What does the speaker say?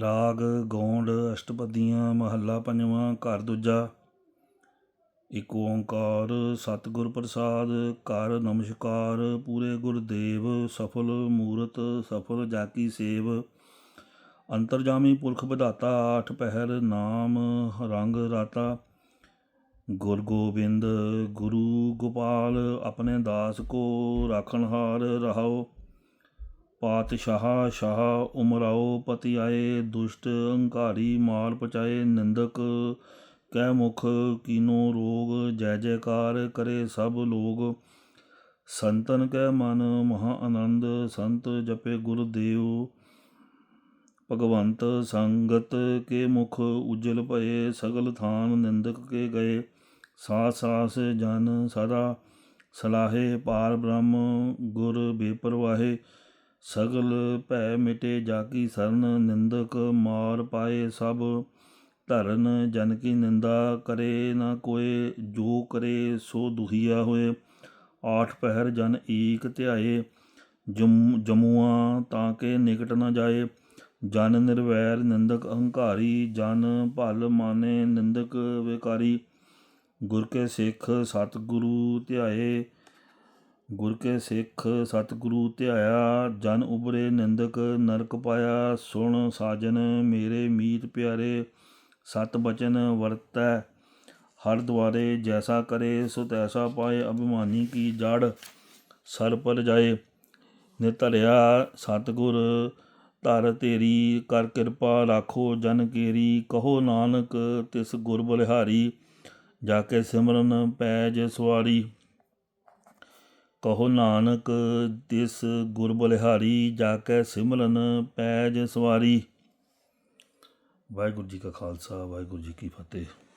ਰਾਗ, ਗੌਂਡ, ਅਸ਼ਟਪਦੀਆਂ, ਮਹੱਲਾ ਪੰਜਵਾਂ, ਘਰ ਦੂਜਾ। ਇਕ ਓੰਕਾਰ, ਸਤਿਗੁਰ ਪ੍ਰਸਾਦ ਕਰ ਨਮਸਕਾਰ, ਪੂਰੇ ਗੁਰਦੇਵ, ਸਫਲ ਮੂਰਤ, ਸਫਲ ਜਾਕੀ ਸੇਵ। ਅੰਤਰਜਾਮੀ ਪੁਰਖ ਵਿਧਾਤਾ, ਆਠ ਪਹਿਰ ਨਾਮ, ਰੰਗ ਰਾਤਾ। ਗੁਰ ਗੋਬਿੰਦ, ਗੁਰੂ ਗੋਪਾਲ, ਆਪਣੇ ਦਾਸ ਕੋ ਰਾਖਣਹਾਰ ਰਹਾਓ। ਪਾਤਸ਼ਾਹ ਸ਼ਾਹ ਉਮਰਾਓ ਪਤੀ ਆਏ, ਦੁਸ਼ਟ ਅਹੰਕਾਰੀ ਮਾਲ ਪਚਾਏ ਨਿੰਦਕ ਕਹਿ ਮੁਖ ਕੀਨੋ ਰੋਗ, ਜੈ ਜੈਕਾਰ ਕਰੇ ਸਭ ਲੋਗ। ਸੰਤਨ ਕੈ ਮਨ ਮਹਾ ਆਨੰਦ, ਸੰਤ ਜਪੇ ਗੁਰਦੇਵ ਭਗਵੰਤ ਸੰਗਤ ਕੇ ਮੁਖ ਉਜਲ ਭਏ, ਸਗਲ ਥਾਨ ਨਿੰਦਕ ਕੇ ਗਏ। ਸਾਸ ਸਾਸ ਜਨ ਸਦਾ ਸਲਾਹੇ, ਪਾਰ ਬ੍ਰਹਮ ਗੁਰ ਬੇਪਰਵਾਹੇ। ਸਗਲ ਭੈ ਮਿਟੇ ਜਾ ਜਾਕੀ ਸਰਨ, ਨਿੰਦਕ ਮਾਰ ਪਾਏ ਸਭ। ਧਰਨ ਜਨ ਕੀ ਨਿੰਦਾ ਕਰੇ ਨਾ ਕੋਏ, ਜੋ ਕਰੇ ਸੋ ਦੁਹੀਆ ਹੋਏ। ਆਠ ਪਹਿਰ ਜਨ ਏਕ ਧਿਆਏ, ਜਮ, ਜਮੂਆ ਤਾਂ ਕੇ ਨਿਕਟ ਨਾ ਜਾਏ। ਜਨ ਨਿਰਵੈਰ ਨਿੰਦਕ ਅਹੰਕਾਰੀ ਜਨ ਭਲ ਮਾਨੇ ਨਿੰਦਕ ਵਿਕਾਰੀ। ਗੁਰ ਕੇ ਸਿੱਖ ਸਤਿਗੁਰੂ ਧਿਆਏ ਗੁਰ ਕੇ ਸਿੱਖ ਸਤਿਗੁਰੂ ਧਿਆਇਆ, ਜਨ ਉਬਰੇ ਨਿੰਦਕ ਨਰਕ ਪਾਇਆ, ਸੁਣ ਸਾਜਨ ਮੇਰੇ ਮੀਤ ਪਿਆਰੇ, ਸਤ ਬਚਨ ਵਰਤੈ, ਹਰ ਦੁਆਰੇ ਜੈਸਾ ਕਰੇ ਸੋ ਤੈਸਾ ਪਾਏ, ਅਭਿਮਾਨੀ ਕੀ ਜੜ ਸਰ ਪਰ ਜਾਏ। ਨਿਤਰਿਆ ਸਤਿਗੁਰ, ਧਰ ਤੇਰੀ ਕਰ ਕਿਰਪਾ ਰਾਖੋ, ਜਨ ਕੇਰੀ, ਕਹੋ ਨਾਨਕ ਤਿਸ ਗੁਰ ਬਲਿਹਾਰੀ ਜਾ ਕੇ ਸਿਮਰਨ ਪੈਜ ਸਵਾਰੀ। ਕਹੋ ਨਾਨਕ, ਤਿਸ ਗੁਰ ਬਲਿਹਾਰੀ ਜਾ ਕੇ ਸਿਮਰਨ ਪੈਜ ਸਵਾਰੀ। ਵਾਹਿਗੁਰੂ ਜੀ ਕਾ ਖਾਲਸਾ, ਵਾਹਿਗੁਰੂ ਜੀ ਕੀ ਫਤਿਹ।